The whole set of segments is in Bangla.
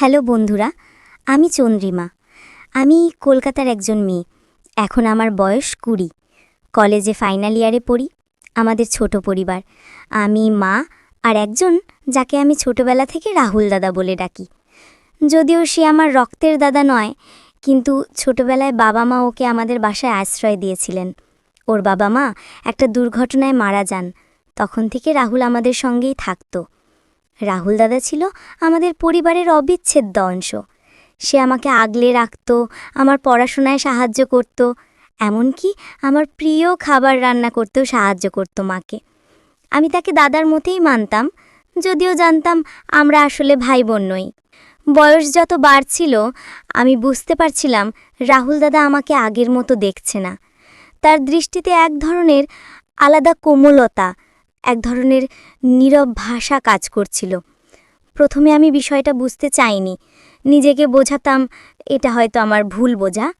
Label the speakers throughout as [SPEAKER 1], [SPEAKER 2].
[SPEAKER 1] হ্যালো বন্ধুরা, আমি চন্দ্রিমা। আমি কলকাতার একজন মেয়ে। এখন আমার বয়স কুড়ি। কলেজে ফাইনাল ইয়ারে পড়ি, আমাদের ছোট পরিবার। আমি মা আর একজন যাকে আমি ছোটবেলা থেকে রাহুল দাদা বলে ডাকি। যদিও সে আমার রক্তের দাদা নয়, কিন্তু ছোটবেলায় বাবা মা ওকে আমাদের বাসায় আশ্রয় দিয়েছিলেন। ওর বাবা মা একটা দুর্ঘটনায় মারা যান, তখন থেকে রাহুল আমাদের সঙ্গেই থাকতো। রাহুল দাদা ছিল আমাদের পরিবারের অবিচ্ছেদ্য অংশ। সে আমাকে আগলে রাখত, আমার পড়াশোনায় সাহায্য করত, এমনকি আমার প্রিয় খাবার রান্না করতেও সাহায্য করত মাকে। আমি তাকে দাদার মতেই মানতাম, যদিও জানতাম আমরা আসলে ভাই বোন নই। বয়স যত বাড়ছিল, আমি বুঝতে পারছিলাম রাহুল দাদা আমাকে আগের মতো দেখছে না। তার দৃষ্টিতে এক ধরনের আলাদা কোমলতা এক ধরনের নীরব ভাষা কাজ করছিল। প্রথমে আমি বিষয়টা বুঝতে চাইনি। নিজেকে বোঝাতাম, এটা হয়তো আমার ভুল বোঝা।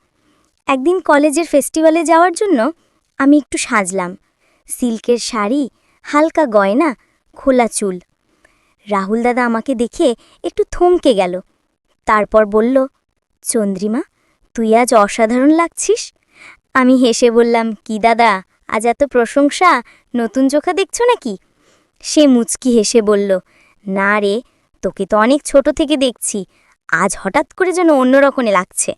[SPEAKER 1] একদিন কলেজের ফেস্টিভ্যালে যাওয়ার জন্য আমি একটু সাজলাম। সিল্কের শাড়ি, হালকা গয়না, খোলা চুল। রাহুল দাদা আমাকে দেখে একটু থমকে গেল। তারপর বলল, চন্দ্রিমা, তুই আজ অসাধারণ লাগছিস? আমি হেসে বললাম, কি দাদা আজ এত প্রশংসা, নতুন চোখা দেখছ নাকি? সে মুচকি হেসে বলল, না রে, তোকে তো অনেক ছোট থেকে দেখছি, আজ হঠাৎ করে যেন অন্যরকমে লাগছে।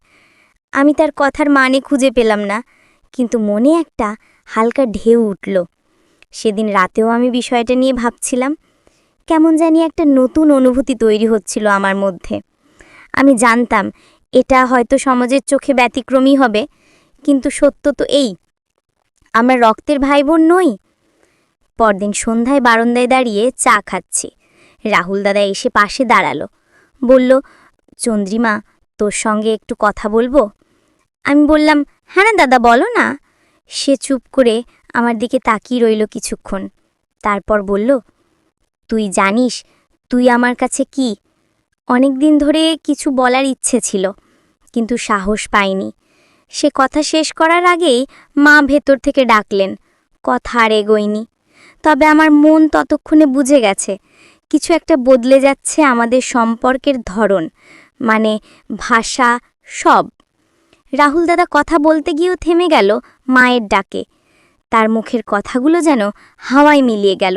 [SPEAKER 1] আমি তার কথার মানে খুঁজে পেলাম না, কিন্তু মনে একটা হালকা ঢেউ উঠল। সেদিন রাতেও আমি বিষয়টা নিয়ে ভাবছিলাম, কেমন জানি একটা নতুন অনুভূতি তৈরি হচ্ছিল আমার মধ্যে। আমি জানতাম, এটা হয়তো সমাজের চোখে ব্যতিক্রমী হবে, কিন্তু সত্য তো এই আমরা রক্তের ভাই বোন নই। পরদিন সন্ধ্যায় বারান্দায় দাঁড়িয়ে চা খাচ্ছি। রাহুল দাদা এসে পাশে দাঁড়াল। বলল, চন্দ্রিমা, তোর সঙ্গে একটু কথা বলব? আমি বললাম হ্যাঁ না দাদা, বলো না। সে চুপ করে আমার দিকে তাকিয়ে রইল কিছুক্ষণ। তারপর বলল, তুই জানিস, তুই আমার কাছে কি? অনেক দিন ধরে কিছু বলার ইচ্ছে ছিল, কিন্তু সাহস পাইনি। সে কথা শেষ করার আগেই মা ভেতর থেকে ডাকলেন, কথা আর এগোয়নি। তবে আমার মন ততক্ষণে বুঝে গেছে, কিছু একটা বদলে যাচ্ছে আমাদের সম্পর্কের ধরন মানে ভাষা, সব। রাহুল দাদা কথা বলতে গিয়েও থেমে গেল মায়ের ডাকে। তার মুখের কথাগুলো যেন হাওয়ায় মিলিয়ে গেল।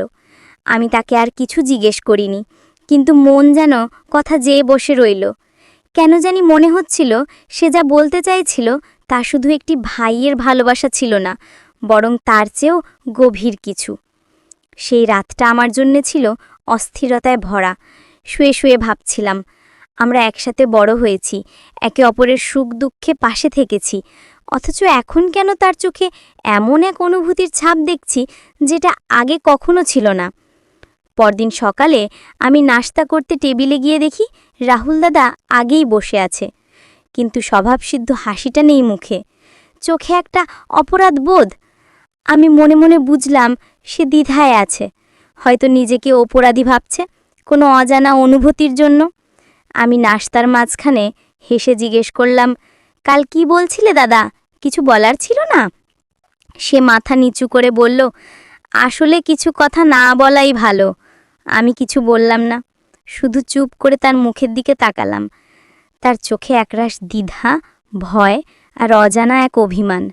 [SPEAKER 1] আমি তাকে আর কিছু জিজ্ঞেস করিনি, কিন্তু মন যেন কথা যেয়ে বসে রইল। কেন জানি মনে হচ্ছিল সে যা বলতে চাইছিল তা শুধু একটি ভাইয়ের ভালোবাসা ছিল না, বরং তার চেয়েও গভীর কিছু। সেই রাতটা আমার জন্যে ছিল অস্থিরতায় ভরা। শুয়ে শুয়ে ভাবছিলাম, আমরা একসাথে বড় হয়েছি, একে অপরের সুখ দুঃখে পাশে থেকেছি, অথচ এখন কেন তার চোখে এমন এক অনুভূতির ছাপ দেখছি যেটা আগে কখনো ছিল না? পরদিন সকালে আমি নাস্তা করতে টেবিলে গিয়ে দেখি রাহুল দাদা আগেই বসে আছে। কিন্তু স্বভাবসিদ্ধ হাসিটা নেই মুখে। চোখে একটা অপরাধ বোধ। আমি মনে মনে বুঝলাম সে দ্বিধায় আছে। হয়তো নিজেকে অপরাধী ভাবছে কোনো অজানা অনুভূতির জন্য। আমি নাস্তার মাঝখানে হেসে জিজ্ঞেস করলাম, কাল কি বলছিলে দাদা? কিছু বলার ছিল না? সে মাথা নিচু করে বলল, আসলে কিছু কথা না বলাই ভালো। আমি কিছু বললাম না। শুধু চুপ করে তার মুখের দিকে তাকালাম। তার চোখে একরাশ দ্বিধা, ভয় আর অজানা এক অভিমান।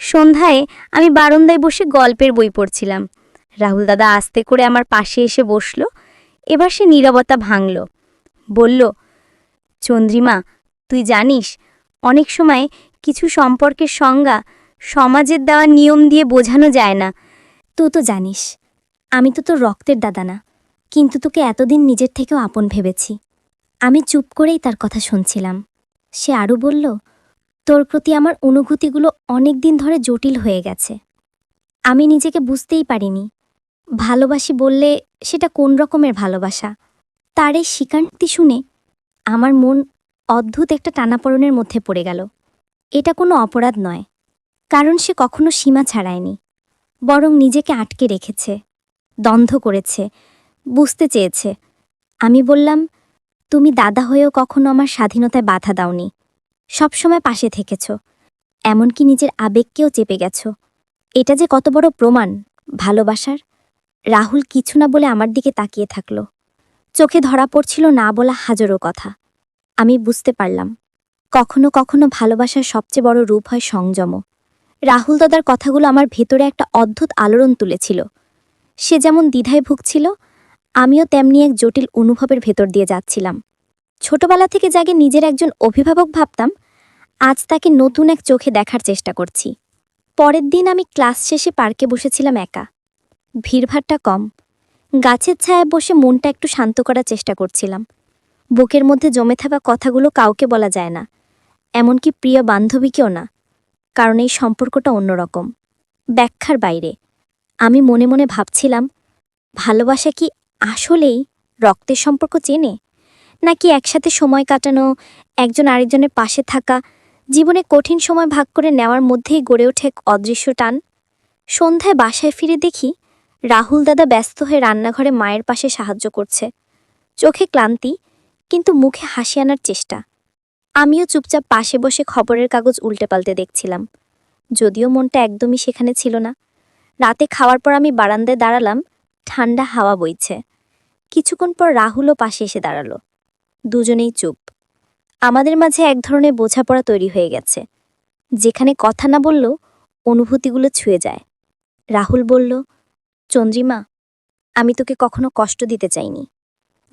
[SPEAKER 1] সন্ধ্যায় আমি বারান্দায় বসে গল্পের বই পড়ছিলাম। রাহুল দাদা আস্তে করে আমার পাশে এসে বসল। এবার সে নীরবতা ভাঙল। বলল, চন্দ্রিমা, তুই জানিস, অনেক সময় কিছু সম্পর্কের সংজ্ঞা সমাজের দেওয়া নিয়ম দিয়ে বোঝানো যায় না। তুই তো জানিস, আমি তো তোর রক্তের দাদা না, কিন্তু তোকে এতদিন নিজের থেকেও আপন ভেবেছি। আমি চুপ করেই তার কথা শুনছিলাম। সে আরও বলল, তোর প্রতি আমার অনুভূতিগুলো অনেক দিন ধরে জটিল হয়ে গেছে। আমি নিজেকে বুঝতেই পারিনি। ভালোবাসি বললে সেটা কোন রকমের ভালোবাসা? তার এই স্বীকারোক্তি শুনে আমার মন অদ্ভুত একটা টানাপড়নের মধ্যে পড়ে গেল। এটা কোনো অপরাধ নয়, কারণ সে কখনো সীমা ছাড়ায়নি। বরং নিজেকে আটকে রেখেছে, দ্বন্দ্ব করেছে, বুঝতে চেয়েছে। আমি বললাম তুমি দাদা হয়েও কখনো আমার স্বাধীনতায় বাধা দাওনি। সবসময় পাশে থেকেছ। এমনকি নিজের আবেগকেও চেপে গেছ। এটা যে কত বড় প্রমাণ, ভালোবাসার? রাহুল কিছু না বলে আমার দিকে তাকিয়ে থাকল। চোখে ধরা পড়ছিল না বলা হাজারো কথা। আমি বুঝতে পারলাম, কখনো কখনো ভালোবাসার সবচেয়ে বড় রূপ হয় সংযম। রাহুল দাদার কথাগুলো আমার ভেতরে একটা অদ্ভুত আলোড়ন তুলেছিল। সে যেমন দ্বিধায় ভুগছিল আমিও তেমনি এক জটিল অনুভবের ভেতর দিয়ে যাচ্ছিলাম। ছোটবেলা থেকে যাকে নিজের একজন অভিভাবক ভাবতাম, আজ তাকে নতুন এক চোখে দেখার চেষ্টা করছি। পরের দিন আমি ক্লাস শেষে পার্কে বসেছিলাম একা। ভিড়ভাড়টা কম। গাছের ছায়ায় বসে মনটা একটু শান্ত করার চেষ্টা করছিলাম। বুকের মধ্যে জমে থাকা কথাগুলো কাউকে বলা যায় না, এমনকি প্রিয় বান্ধবীকেও না, কারণ এই সম্পর্কটা অন্যরকম। ব্যাখ্যার বাইরে। আমি মনে মনে ভাবছিলাম, ভালোবাসা কি আসলেই রক্তের সম্পর্ক চেনে? নাকি একসাথে সময় কাটানো, একজন আরেকজনের পাশে থাকা, জীবনে কঠিন সময় ভাগ করে নেওয়ার মধ্যেই গড়ে ওঠে এক অদৃশ্য টান? সন্ধ্যায় বাসায় ফিরে দেখি, রাহুল দাদা ব্যস্ত হয়ে রান্নাঘরে মায়ের পাশে সাহায্য করছে। চোখে ক্লান্তি, কিন্তু মুখে হাসি আনার চেষ্টা। আমিও চুপচাপ পাশে বসে খবরের কাগজ উল্টে পাল্টে দেখছিলাম। যদিও মনটা একদমই সেখানে ছিল না। রাতে খাওয়ার পর আমি বারান্দায় দাঁড়ালাম, ঠান্ডা হাওয়া বইছে। কিছুক্ষণ পর রাহুলও পাশে এসে দাঁড়াল। দুজনেই চুপ। আমাদের মাঝে এক ধরনের বোঝাপড়া তৈরি হয়ে গেছে। যেখানে কথা না বললেও অনুভূতিগুলো ছুঁয়ে যায়। রাহুল বলল, চন্দ্রিমা, আমি তোকে কখনো কষ্ট দিতে চাইনি।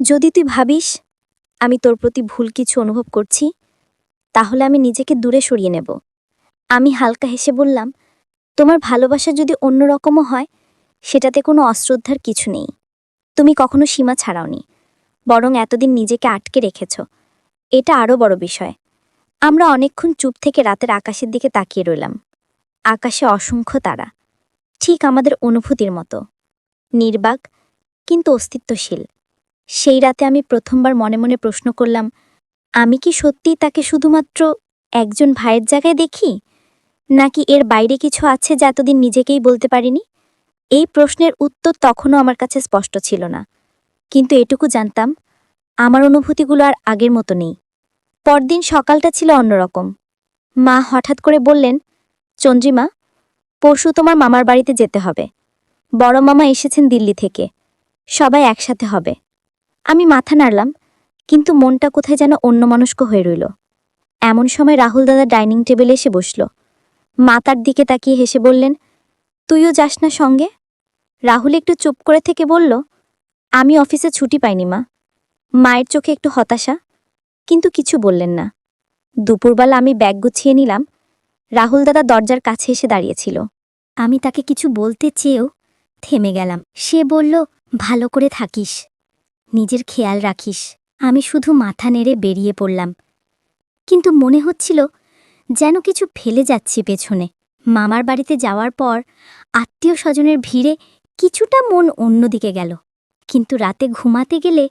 [SPEAKER 1] যদি তুই ভাবিস আমি তোর প্রতি ভুল কিছু অনুভব করছি, তাহলে আমি নিজেকে দূরে সরিয়ে নেব। আমি হালকা হেসে বললাম, তোমার ভালোবাসা যদি অন্যরকমও হয়, সেটাতে কোনো অশ্রদ্ধার কিছু নেই। তুমি কখনো সীমা ছাড়াওনি, বরং এতদিন নিজেকে আটকে রেখেছ। এটা আরও বড় বিষয়। আমরা অনেকক্ষণ চুপ থেকে রাতের আকাশের দিকে তাকিয়ে রইলাম। আকাশে অসংখ্য তারা, ঠিক আমাদের অনুভূতির মতো। নির্বাক, কিন্তু অস্তিত্বশীল। সেই রাতে আমি প্রথমবার মনে মনে প্রশ্ন করলাম, আমি কি সত্যিই তাকে শুধুমাত্র একজন ভাইয়ের জায়গায় দেখি? নাকি এর বাইরে কিছু আছে যা এতদিন নিজেকেই বলতে পারিনি? এই প্রশ্নের উত্তর তখনও আমার কাছে স্পষ্ট ছিল না। কিন্তু এটুকু জানতাম, আমার অনুভূতিগুলো আর আগের মতো নেই। পরদিন সকালটা ছিল অন্যরকম। মা হঠাৎ করে বললেন, চন্দ্রিমা, পরশু তোমার মামার বাড়িতে যেতে হবে। বড় মামা এসেছেন দিল্লি থেকে। সবাই একসাথে হবে। আমি মাথা নাড়লাম, কিন্তু মনটা কোথায় যেন অন্য অন্যমনস্ক হয়ে রইল। এমন সময় রাহুল দাদা ডাইনিং টেবিলে এসে বসল। মা তার দিকে তাকিয়ে হেসে বললেন, তুইও যাস না সঙ্গে? রাহুল একটু চুপ করে থেকে বলল, আমি অফিসে ছুটি পাইনি, মা। মায়ের চোখে একটু হতাশা, কিন্তু কিছু বললেন না। দুপুরবেলা আমি ব্যাগ গুছিয়ে নিলাম। রাহুল দাদা দরজার কাছে এসে দাঁড়িয়েছিল। আমি তাকে কিছু বলতে চেয়েও থেমে গেলাম। সে বলল, ভালো করে থাকিস, নিজের খেয়াল রাখিস। আমি শুধু মাথা নেড়ে বেরিয়ে পড়লাম। কিন্তু মনে হচ্ছিল যেন কিছু ফেলে যাচ্ছি পেছনে। মামার বাড়িতে যাওয়ার পর আত্মীয় স্বজনের ভিড়ে কিছুটা মন অন্যদিকে গেল। কিন্তু রাতে ঘুমাতে গেলে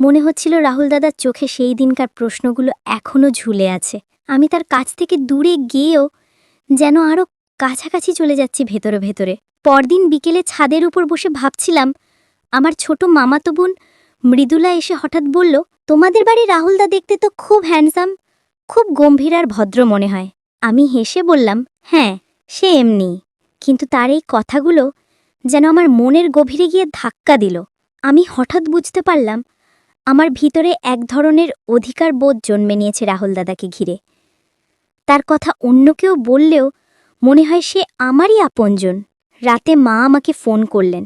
[SPEAKER 1] মনে হচ্ছিল রাহুল দাদার চোখে সেই দিনকার প্রশ্নগুলো এখনও ঝুলে আছে। আমি তার কাছ থেকে দূরে গিয়েও যেন আরও কাছাকাছি চলে যাচ্ছি ভেতরে ভেতরে। পরদিন বিকেলে ছাদের উপর বসে ভাবছিলাম, আমার ছোট মামাতো বোন মৃদুলা এসে হঠাৎ বলল, তোমাদের বাড়ি রাহুলদা দেখতে তো খুব হ্যান্ডসাম, খুব গম্ভীর আর ভদ্র মনে হয়। আমি হেসে বললাম হ্যাঁ সে এমনি। কিন্তু তার এই কথাগুলো যেন আমার মনের গভীরে গিয়ে ধাক্কা দিল। আমি হঠাৎ বুঝতে পারলাম, আমার ভিতরে এক ধরনের অধিকার বোধ জন্মে নিয়েছে রাহুল দাদাকে ঘিরে। তার কথা অন্য কেউ বললেও মনে হয় সে আমারই আপনজন। রাতে মা আমাকে ফোন করলেন।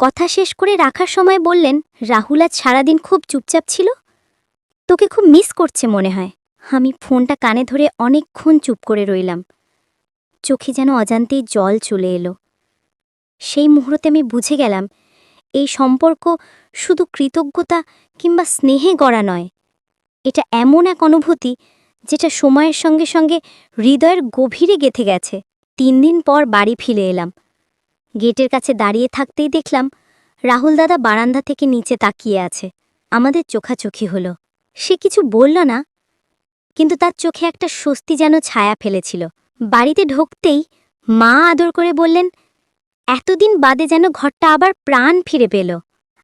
[SPEAKER 1] কথা শেষ করে রাখার সময় বললেন, রাহুল আজ সারাদিন খুব চুপচাপ ছিল? তোকে খুব মিস করছে মনে হয়। আমি ফোনটা কানে ধরে অনেকক্ষণ চুপ করে রইলাম। চোখে যেন অজান্তেই জল চলে এলো। সেই মুহূর্তে আমি বুঝে গেলাম, এই সম্পর্ক শুধু কৃতজ্ঞতা কিংবা স্নেহে গড়া নয়। এটা এমন এক অনুভূতি যেটা সময়ের সঙ্গে সঙ্গে হৃদয়ের গভীরে গেথে গেছে। তিন দিন পর বাড়ি ফিরে এলাম। গেটের কাছে দাঁড়িয়ে থাকতেই দেখলাম, রাহুল দাদা বারান্দা থেকে নিচে তাকিয়ে আছে। আমাদের চোখাচোখি হলো। সে কিছু বলল না, কিন্তু তার চোখে একটা স্বস্তি যেন ছায়া ফেলেছিল। বাড়িতে ঢুকতেই মা আদর করে বললেন এতদিন বাদে যেন ঘরটা আবার প্রাণ ফিরে পেল।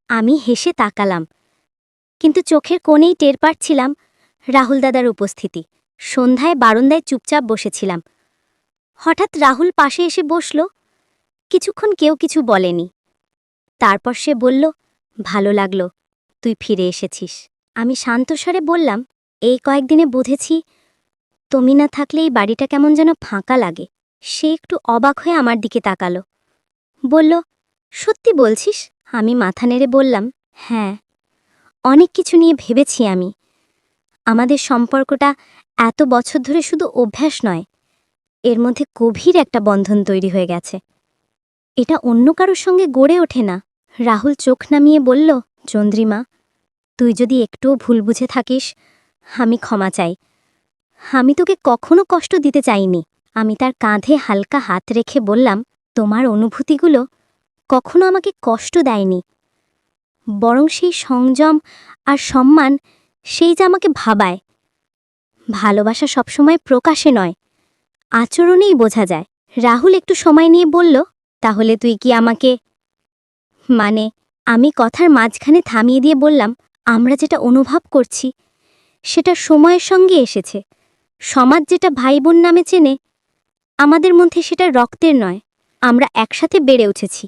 [SPEAKER 1] আমি হেসে তাকালাম। কিন্তু চোখের কোণেই টের পাচ্ছিলাম রাহুল দাদার উপস্থিতি। সন্ধ্যায় বারান্দায় চুপচাপ বসেছিলাম। হঠাৎ রাহুল পাশে এসে বসল। কিছুক্ষণ কেউ কিছু বলেনি। তারপর সে বলল, ভালো লাগল, তুই ফিরে এসেছিস। আমি শান্তস্বরে বললাম, এই কয়েকদিনে বুঝেছি, তুমি না থাকলে এই বাড়িটা কেমন যেন ফাঁকা লাগে। সে একটু অবাক হয়ে আমার দিকে তাকালো। বলল, সত্যি বলছিস? আমি মাথা নেড়ে বললাম হ্যাঁ। অনেক কিছু নিয়ে ভেবেছি আমি। আমাদের সম্পর্কটা এত বছর ধরে শুধু অভ্যাস নয়, এর মধ্যে গভীর একটা বন্ধন তৈরি হয়ে গেছে। এটা অন্য কারোর সঙ্গে গড়ে ওঠে না। রাহুল চোখ নামিয়ে বলল, চন্দ্রিমা, তুই যদি একটুও ভুল বুঝে থাকিস, আমি ক্ষমা চাই। আমি তোকে কখনো কষ্ট দিতে চাইনি। আমি তার কাঁধে হালকা হাত রেখে বললাম তোমার অনুভূতিগুলো কখনো আমাকে কষ্ট দেয়নি। বরং সেই সংযম আর সম্মান সেই যে আমাকে ভাবায়। ভালোবাসা সবসময় প্রকাশে নয়, আচরণেই বোঝা যায়। রাহুল একটু সময় নিয়ে বলল, তাহলে তুই কি আমাকে মানে আমি কথার মাঝখানে থামিয়ে দিয়ে বললাম, আমরা যেটা অনুভব করছি, সেটা সময়ের সঙ্গে এসেছে। সমাজ যেটা ভাই বোন নামে চেনে, আমাদের মধ্যে সেটা রক্তের নয়। আমরা একসাথে বেড়ে উঠেছি।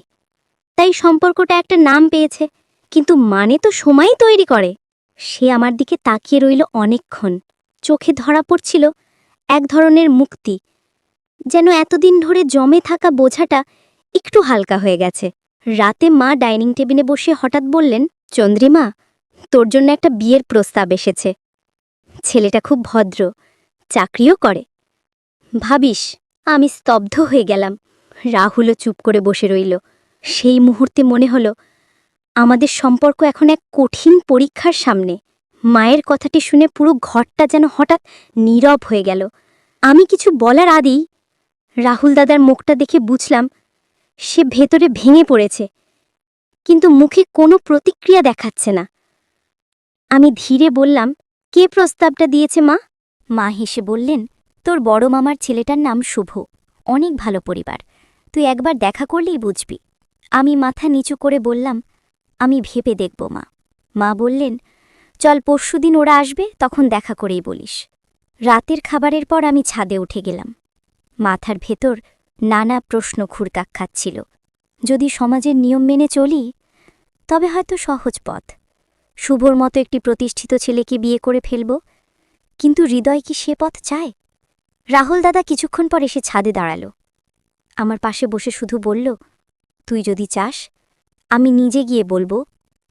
[SPEAKER 1] তাই সম্পর্কটা একটা নাম পেয়েছে, কিন্তু মানে তো সময়ই তৈরি করে। সে আমার দিকে তাকিয়ে রইল অনেকক্ষণ। চোখে ধরা পড়ছিল এক ধরনের মুক্তি, যেন এতদিন ধরে জমে থাকা বোঝাটা একটু হালকা হয়ে গেছে। রাতে মা ডাইনিং টেবিলে বসে হঠাৎ বললেন, চন্দ্রিমা, তোর জন্য একটা বিয়ের প্রস্তাব এসেছে। ছেলেটা খুব ভদ্র, চাকরিও করে। ভাবিস, আমি স্তব্ধ হয়ে গেলাম। রাহুলও চুপ করে বসে রইল। সেই মুহূর্তে মনে হলো, আমাদের সম্পর্ক এখন এক কঠিন পরীক্ষার সামনে। মায়ের কথাটি শুনে পুরো ঘরটা যেন হঠাৎ নীরব হয়ে গেল। আমি কিছু বলার আগেই রাহুল দাদার মুখটা দেখে বুঝলাম, সে ভেতরে ভেঙে পড়েছে, কিন্তু মুখে কোনো প্রতিক্রিয়া দেখাচ্ছে না। আমি ধীরে বললাম, কে প্রস্তাবটা দিয়েছে মা? মা হেসে বললেন, তোর বড় মামার ছেলেটার নাম শুভ। অনেক ভালো পরিবার। তুই একবার দেখা করলেই বুঝবি। আমি মাথা নিচু করে বললাম, আমি ভেবে দেখব, মা। মা বললেন, চল পরশুদিন ওরা আসবে, তখন দেখা করেই বলিস। রাতের খাবারের পর আমি ছাদে উঠে গেলাম। মাথার ভেতর নানা প্রশ্ন ঘুরকাক খাচ্ছিল। যদি সমাজের নিয়ম মেনে চলি, তবে হয়তো সহজ পথ। শুভর মতো একটি প্রতিষ্ঠিত ছেলেকে বিয়ে করে ফেলব, কিন্তু হৃদয় কি সে পথ চায়? রাহুল দাদা কিছুক্ষণ পর এসে ছাদে দাঁড়াল। আমার পাশে বসে শুধু বলল, তুই যদি চাস, আমি নিজে গিয়ে বলব,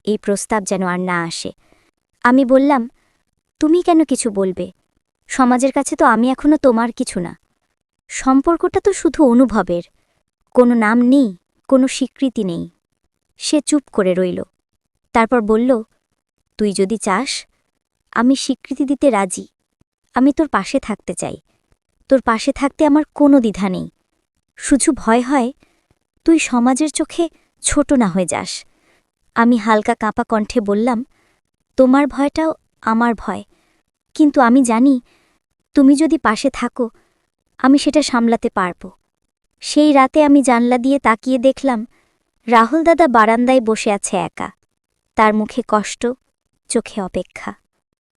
[SPEAKER 1] এই প্রস্তাব যেন আর না আসে। আমি বললাম, তুমি কেন কিছু বলবে? সমাজের কাছে তো আমি এখনও তোমার কিছু না। সম্পর্কটা তো শুধু অনুভবের। কোনো নাম নেই, কোনো স্বীকৃতি নেই। সে চুপ করে রইল। তারপর বলল, তুই যদি চাস, আমি স্বীকৃতি দিতে রাজি। আমি তোর পাশে থাকতে চাই। তোর পাশে থাকতে আমার কোনো দ্বিধা নেই। শুধু ভয় হয়, তুই সমাজের চোখে ছোট না হয়ে যাস। আমি হালকা কাঁপা কণ্ঠে বললাম, তোমার ভয়টাও আমার ভয়। কিন্তু আমি জানি, তুমি যদি পাশে থাকো, আমি সেটা সামলাতে পারব। সেই রাতে আমি জানলা দিয়ে তাকিয়ে দেখলাম, রাহুল দাদা বারান্দায় বসে আছে একা। তার মুখে কষ্ট, চোখে অপেক্ষা।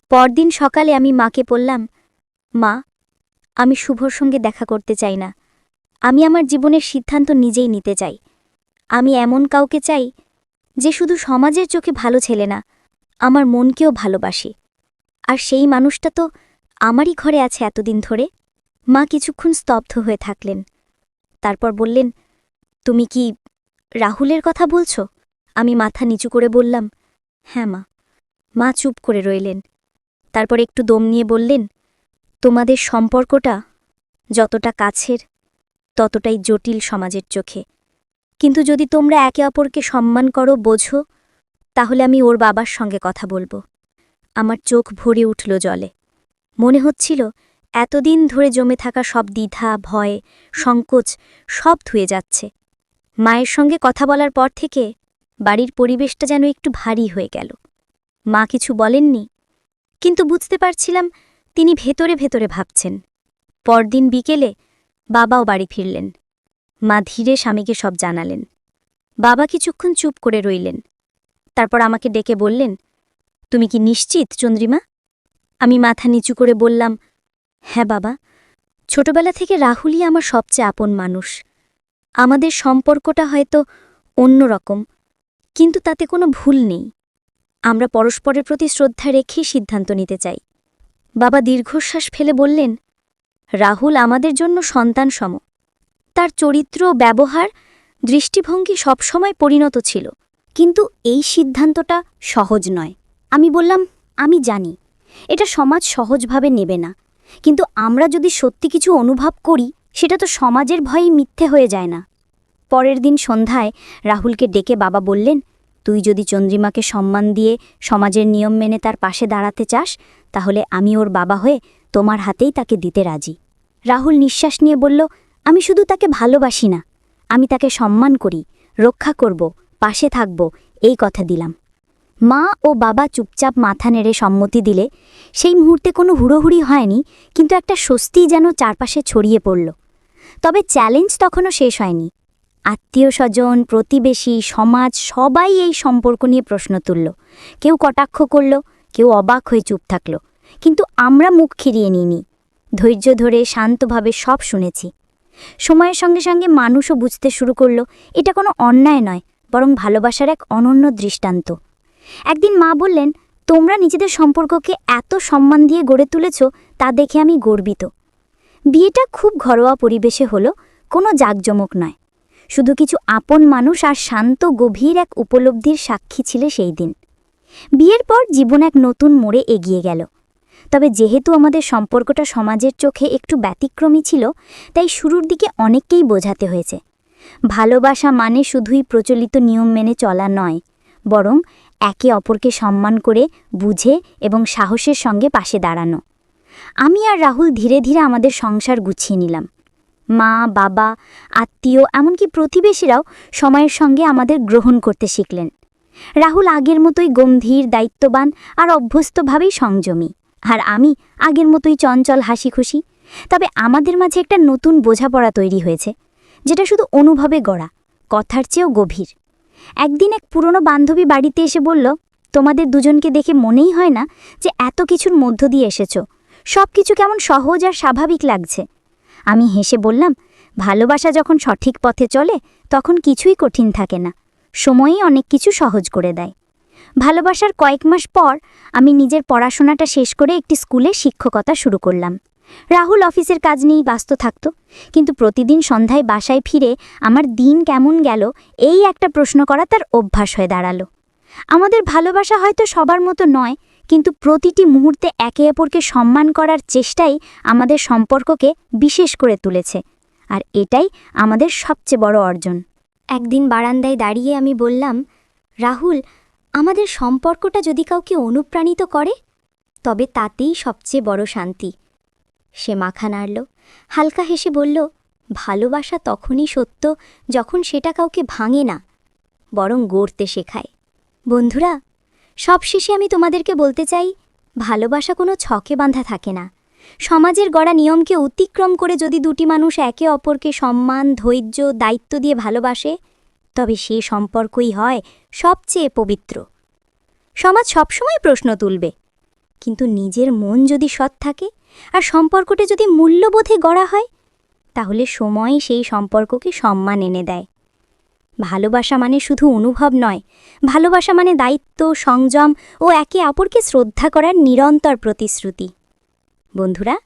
[SPEAKER 1] পরদিন সকালে আমি মাকে বললাম, মা, আমি শুভর সঙ্গে দেখা করতে চাই না। আমি আমার জীবনের সিদ্ধান্ত নিজেই নিতে চাই। আমি এমন কাউকে চাই যে শুধু সমাজের চোখে ভালো ছেলে না, আমার মনকেও ভালোবাসি। আর সেই মানুষটা তো আমারই ঘরে আছে এতদিন ধরে। মা কিছুক্ষণ স্তব্ধ হয়ে থাকলেন। তারপর বললেন, তুমি কি রাহুলের কথা বলছো? আমি মাথা নিচু করে বললাম হ্যাঁ মা। মা চুপ করে রইলেন। তারপর একটু দম নিয়ে বললেন, তোমাদের সম্পর্কটা যতটা কাছের ততটাই জটিল সমাজের চোখে। কিন্তু যদি তোমরা একে অপরকে সম্মান করো, বোঝো, তাহলে আমি ওর বাবার সঙ্গে কথা বলব। আমার চোখ ভরে উঠল জলে। মনে হচ্ছিল, এতদিন ধরে জমে থাকা সব দ্বিধা, ভয়, সংকোচ সব ধুয়ে যাচ্ছে। মায়ের সঙ্গে কথা বলার পর থেকে বাড়ির পরিবেশটা যেন একটু ভারী হয়ে গেল। মা কিছু বলেননি, কিন্তু বুঝতে পারছিলাম তিনি ভেতরে ভেতরে ভাবছেন। পরদিন বিকেলে বাবাও বাড়ি ফিরলেন। মা ধীরে স্বামীকে সব জানালেন। বাবা কিছুক্ষণ চুপ করে রইলেন। তারপর আমাকে ডেকে বললেন, তুমি কি নিশ্চিত, চন্দ্রিমা? আমি মাথা নিচু করে বললাম হ্যাঁ বাবা, ছোটবেলা থেকে রাহুলই আমার সবচেয়ে আপন মানুষ। আমাদের সম্পর্কটা হয়তো অন্যরকম কিন্তু তাতে কোনো ভুল নেই। আমরা পরস্পরের প্রতি শ্রদ্ধা রেখেই সিদ্ধান্ত নিতে চাই। বাবা দীর্ঘশ্বাস ফেলে বললেন রাহুল আমাদের জন্য সন্তান সম তার চরিত্র ব্যবহার দৃষ্টিভঙ্গি সবসময় পরিণত ছিল। কিন্তু এই সিদ্ধান্তটা সহজ নয়। আমি বললাম, আমি জানি, এটা সমাজ সহজভাবে নেবে না। কিন্তু আমরা যদি সত্যি কিছু অনুভব করি, সেটা তো সমাজের ভয়েই মিথ্যে হয়ে যায় না। পরের দিন সন্ধ্যায় রাহুলকে ডেকে বাবা বললেন, তুই যদি চন্দ্রিমাকে সম্মান দিয়ে সমাজের নিয়ম মেনে তার পাশে দাঁড়াতে চাস, তাহলে আমি ওর বাবা হয়ে তোমার হাতেই তাকে দিতে রাজি। রাহুল নিঃশ্বাস নিয়ে বলল, আমি শুধু তাকে ভালোবাসি না, আমি তাকে সম্মান করি, রক্ষা করব, পাশে থাকব, এই কথা দিলাম। মা ও বাবা চুপচাপ মাথা নেড়ে সম্মতি দিলে। সেই মুহূর্তে কোনো হুড়োহুড়ি হয়নি, কিন্তু একটা স্বস্তি যেন চারপাশে ছড়িয়ে পড়ল। তবে চ্যালেঞ্জ তখনও শেষ হয়নি। আত্মীয় স্বজন, প্রতিবেশী, সমাজ, সবাই এই সম্পর্ক নিয়ে প্রশ্ন তুলল। কেউ কটাক্ষ করল, কেউ অবাক হয়ে চুপ থাকল। কিন্তু আমরা মুখ খিরিয়ে নিইনি। ধৈর্য ধরে শান্তভাবে সব শুনেছি। সময়ের সঙ্গে সঙ্গে মানুষও বুঝতে শুরু করল, এটা কোনো অন্যায় নয়, বরং ভালোবাসার এক অনন্য দৃষ্টান্ত। একদিন মা বললেন, তোমরা নিজেদের সম্পর্ককে এত সম্মান দিয়ে গড়ে তুলেছ, তা দেখে আমি গর্বিত। বিয়েটা খুব ঘরোয়া পরিবেশে হলো, কোনো জাঁকজমক নয়। শুধু কিছু আপন মানুষ আর শান্ত, গভীর এক উপলব্ধির সাক্ষী ছিলে সেই দিন। বিয়ের পর জীবন এক নতুন মোড়ে এগিয়ে গেল। তবে যেহেতু আমাদের সম্পর্কটা সমাজের চোখে একটু ব্যতিক্রমী ছিল, তাই শুরুর দিকে অনেককেই বোঝাতে হয়েছে। ভালোবাসা মানে শুধুই প্রচলিত নিয়ম মেনে চলা নয়, বরং একে অপরকে সম্মান করে, বুঝে এবং সাহসের সঙ্গে পাশে দাঁড়ানো। আমি আর রাহুল ধীরে ধীরে আমাদের সংসার গুছিয়ে নিলাম। মা, বাবা, আত্মীয়, এমনকি প্রতিবেশীরাও সময়ের সঙ্গে আমাদের গ্রহণ করতে শিখলেন। রাহুল আগের মতোই গম্ভীর, দায়িত্ববান আর অভ্যস্তভাবেই সংযমী। আর আমি আগের মতোই চঞ্চল হাসি খুশি তবে আমাদের মাঝে একটা নতুন বোঝাপড়া তৈরি হয়েছে, যেটা শুধু অনুভবে গড়া, কথার চেয়েও গভীর। একদিন এক পুরনো বান্ধবী বাড়িতে এসে বলল, তোমাদের দুজনকে দেখে মনেই হয় না যে এত কিছুর মধ্য দিয়ে এসেছ। সব কিছু কেমন সহজ আর স্বাভাবিক লাগছে। আমি হেসে বললাম, ভালোবাসা যখন সঠিক পথে চলে, তখন কিছুই কঠিন থাকে না। সময়ই অনেক কিছু সহজ করে দেয়। ভালোবাসার কয়েক মাস পর আমি নিজের পড়াশোনাটা শেষ করে একটি স্কুলে শিক্ষকতা শুরু করলাম। রাহুল অফিসের কাজ নিয়েই ব্যস্ত থাকত, কিন্তু প্রতিদিন সন্ধ্যায় বাসায় ফিরে আমার দিন কেমন গেল এই একটা প্রশ্ন করা তার অভ্যাস হয়ে দাঁড়াল। আমাদের ভালোবাসা হয়তো সবার মতো নয়, কিন্তু প্রতিটি মুহূর্তে একে অপরকে সম্মান করার চেষ্টাই আমাদের সম্পর্ককে বিশেষ করে তুলেছে, আর এটাই আমাদের সবচেয়ে বড় অর্জন। একদিন বারান্দায় দাঁড়িয়ে আমি বললাম, রাহুল আমাদের সম্পর্কটা যদি কাউকে অনুপ্রাণিত করে, তবে তাতেই সবচেয়ে বড় শান্তি। সে মাখা নাড়ল, হালকা হেসে বলল, ভালোবাসা তখনই সত্য যখন সেটা কাউকে ভাঙে না, বরং গড়তে শেখায়। বন্ধুরা, সবশেষে আমি তোমাদেরকে বলতে চাই, ভালোবাসা কোনো ছকে বাঁধা থাকে না। সমাজের গড়া নিয়মকে অতিক্রম করে যদি দুটি মানুষ একে অপরকে সম্মান, ধৈর্য, দায়িত্ব দিয়ে ভালোবাসে তবে সে সম্পর্কই হয় সবচেয়ে পবিত্র। সমাজ সবসময় প্রশ্ন তুলবে, কিন্তু নিজের মন যদি সৎ থাকে আর সম্পর্কটা যদি মূল্যবোধে গড়া হয়, তাহলে সময় সেই সম্পর্ককে সম্মান এনে দেয়। ভালোবাসা মানে শুধু অনুভব নয়, ভালোবাসা মানে দায়িত্ব, সংযম ও একে অপরকে শ্রদ্ধা করার নিরন্তর প্রতিশ্রুতি। বন্ধুরা,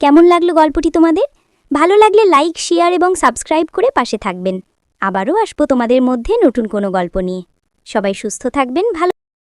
[SPEAKER 1] কেমন লাগল গল্পটি তোমাদের? ভালো লাগলে লাইক, শেয়ার এবং সাবস্ক্রাইব করে পাশে থাকবেন। আবারও আসব তোমাদের মধ্যে নতুন কোনো গল্প নিয়ে। সবাই সুস্থ থাকবেন ভালো